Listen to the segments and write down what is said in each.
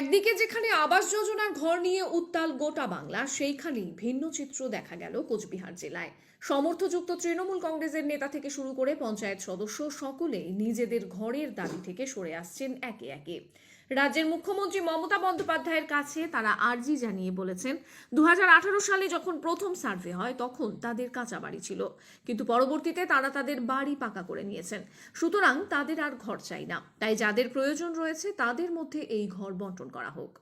একদিকে যেখানে আবাস যোজনার ঘর নিয়ে উত্তাল গোটা বাংলা, সেইখানেই ভিন্ন চিত্র দেখা গেল কোচবিহার জেলায়। সমর্থযুক্ত তৃণমূল কংগ্রেসের নেতা থেকে শুরু করে পঞ্চায়েত সদস্য সকলেই নিজেদের ঘরের দাবি থেকে সরে আসছেন একে একে। রাজ্যের মুখ্যমন্ত্রী মমতা বন্দ্যোপাধ্যায়ের কাছে তারা আর্জি জানিয়ে বলেছেন, দুহাজার আঠারো সালে যখন প্রথম সার্ভে হয় তখন তাদের কাঁচা বাড়ি ছিল, কিন্তু পরবর্তীতে তারা তাদের বাড়ি পাকা করে নিয়েছেন। সুতরাং তাদের আর ঘর চাই না। তাই যাদের প্রয়োজন রয়েছে তাদের মধ্যে এই ঘর বন্টন করা হোক।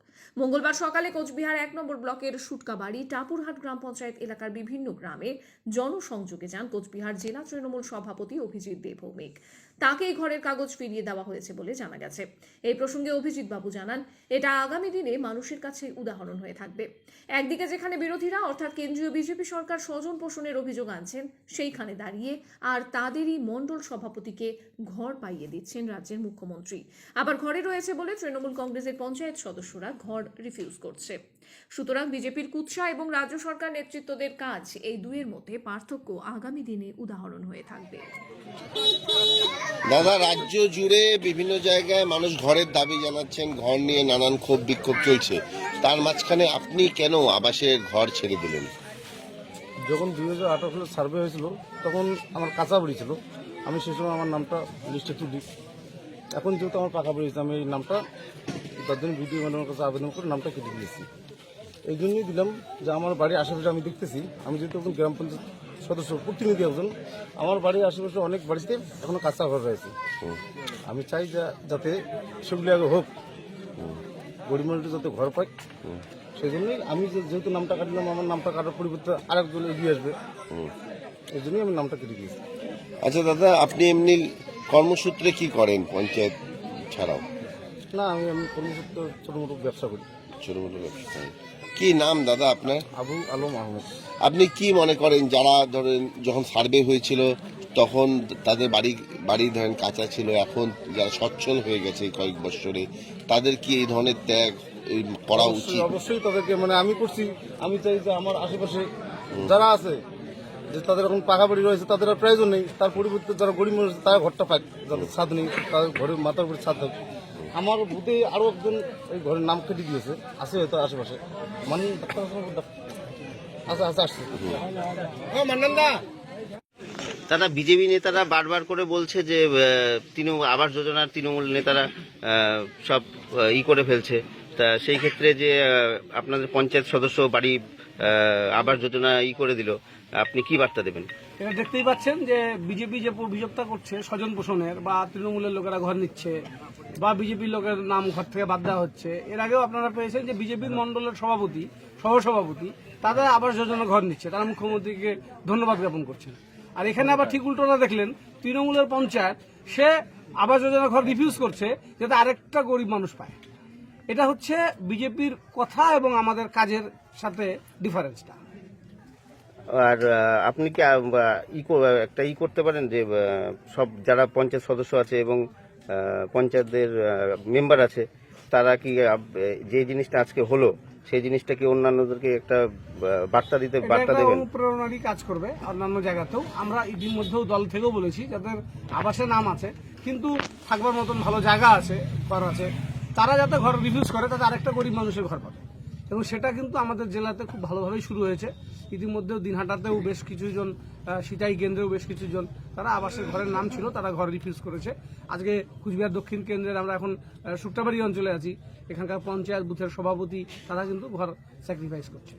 মঙ্গলবার সকালে কোচবিহার এক নম্বর ব্লকের সুটকাবাড়ি, টাপুরহাট গ্রাম পঞ্চায়েত এলাকার বিভিন্ন গ্রামে জনসংযোগে যান কোচবিহার জেলা তৃণমূল সভাপতি অভিজিৎ দেবভৌমিক। তাকে এই ঘরের কাগজ ফিরিয়ে দেওয়া হয়েছে বলে জানা গেছে। এই প্রসঙ্গে অভিজিৎ বাবু জানান, এটা আগামী দিনে মানুষের কাছে উদাহরণ হয়ে থাকবে। একদিকে যেখানে বিরোধীরা, অর্থাৎ কেন্দ্রীয় বিজেপি সরকার স্বজন পোষণের অভিযোগ আনছেন, সেইখানে দাঁড়িয়ে আর তাদেরই মণ্ডল সভাপতিকে ঘর পাইয়ে দিচ্ছেন রাজ্যের মুখ্যমন্ত্রী। আবার ঘরে রয়েছে বলে তৃণমূল কংগ্রেসের পঞ্চায়েত সদস্যরা ঘর রিফিউজ করছে। সুতরাং বিজেপির কুৎসা এবং রাজ্য সরকার নেতৃত্বদের কাজ, এই দুয়ের মধ্যে পার্থক্য আগামী দিনে উদাহরণ হয়ে থাকবে। দাদা, রাজ্য জুড়ে বিভিন্ন জায়গায় মানুষ ঘরের দাবি জানাচ্ছেন ঘর নিয়ে নানান ক্ষোভ বিক্ষোভ চলছে। তার মাঝখানে আপনি কেন আবাসের ঘর ছেড়ে দিলেন? যখন দুই হাজার আঠারো সালে সার্ভে হয়েছিল, তখন আমার কাঁচা বাড়ি ছিল। আমি সে সময় আমার নামটা লিস্টে তুলি। এখন যেহেতু আমার পাকা বাড়ি আমি এই নামটা তার জন্য ভিডিও ম্যাডামের কাছে আবেদন করে নামটা কেটে দিয়েছি। এই জন্যই দিলাম যে আমার বাড়ির আশেপাশে আমি দেখতেছি। আমি যেহেতু গ্রাম পঞ্চায়েত সদস্য প্রতিনিধি একজন। আমার বাড়ির আশেপাশে অনেক বাড়িতে এখনও কাঁচা ঘর রয়েছে। আমি চাই যা- যাতে সেগুলি আগে হোক। গরিব মানুষটা যাতে ঘর পায় সেই জন্যই আমি যে- যেহেতু নামটা কাটলাম আমার নামটা কাটার পরিবর্তে আরেকজন এগিয়ে আসবে। এই জন্যই আমি নামটা কেটে দিয়েছি। আচ্ছা দাদা আপনি এমনি কর্মসূত্রে কি করেন পঞ্চায়েত ছাড়াও? না আমি আমি কর্মসূত্রে ছোটো মোটো ব্যবসা করি। ছোট মোটো ব্যবসা করেন। কি নাম দাদা আপনার? আবু আলম আহমেদ। আপনি কি মনে করেন যারা ধরেন যখন সার্ভে হয়েছিল তখন তাদের বাড়ি বাড়ি ধরেন কাঁচা ছিল এখন যারা সচ্ছল হয়ে গেছে কয়েক বছরে তাদের কি এই ধরনের ত্যাগ করা উচিত? অবশ্যই অবশ্যই তাদেরকে মানে আমি করছি আমি চাই যে আমার আশেপাশে যারা আছে যে তাদের এখন পাকা বাড়ি রয়েছে তাদের আর প্রয়োজন নেই তার পরিবর্তে যারা গরিব মানুষ তারা ঘরটা পাক যাদের ছাদ নেই তাদের ঘরের মাথার উপরে ছাদ থাক আমার বুথে আরও একজন ওই ঘরের নাম কেটে দিয়েছে। আছে হয়তো আশেপাশে। মানে ডাক্তার আচ্ছা আসছে। আছে আসছে তারা বিজেপি নেতারা বারবার করে বলছে যে তৃণমূল আবাস যোজনার তৃণমূল নেতারা সব ই করে ফেলছে। তা সেই ক্ষেত্রে যে আপনাদের পঞ্চায়েত সদস্য বাড়ি আবাস যোজনা ই করে দিল, আপনি কি বার্তা দেবেন? এটা দেখতেই পাচ্ছেন যে বিজেপি যে অভিযোগটা করছে, স্বজন পোষণের, বা তৃণমূলের লোকেরা ঘর নিচ্ছে, বা বিজেপির লোকের নাম ঘর থেকে বাদ দেওয়া হচ্ছে, এর আগেও আপনারা পেয়েছেন যে বিজেপির মন্ডলের সভাপতি, সহসভাপতি, তাদের আবাস যোজনা ঘর নিচ্ছে, তারা মুখ্যমন্ত্রীকে ধন্যবাদ জ্ঞাপন করছেন। আর এখানে আবার ঠিক উল্টোটা দেখলেন, তৃণমূলের পঞ্চায়েত, সে আবাস যোজনা ঘর রিফিউজ করছে, যাতে আরেকটা গরিব মানুষ পায়। এটা হচ্ছে বিজেপির কথা এবং আমাদের কাজের সাথে ডিফারেন্সটা। আর আপনি কি ই একটা ই করতে পারেন যে সব যারা পঞ্চায়েত সদস্য আছে এবং পঞ্চায়েতের মেম্বার আছে তারা কি যে জিনিসটা আজকে হলো সেই জিনিসটা কি অন্যান্যদেরকে একটা বার্তা দিতে বার্তা দেবেন? অনুপ্রেরণারই কাজ করবে অন্যান্য জায়গাতেও। আমরা ইতিমধ্যেও দল থেকেও বলেছি যাদের আবাসে নাম আছে কিন্তু থাকবার মতন ভালো জায়গা আছে ঘর আছে তারা যাতে ঘর রিভিউজ করে, তাতে আরেকটা গরিব মানুষের ঘর পাবে। এবং সেটা কিন্তু আমাদের জেলাতে খুব ভালোভাবেই শুরু হয়েছে। ইতিমধ্যেও দিনহাটাতেও বেশ কিছুজন সিটাই কেন্দ্রেও বেশ কিছুজন, তারা আবাসের ঘরের নাম ছিল, তারা ঘর রিফিউজ করেছে। আজকে কুচবিহার দক্ষিণ কেন্দ্রের আমরা এখন শুক্রবাড়ি অঞ্চলে আছি। এখানকার পঞ্চায়েত বুথের সভাপতি, তারা কিন্তু ঘর স্যাক্রিফাইস করছে।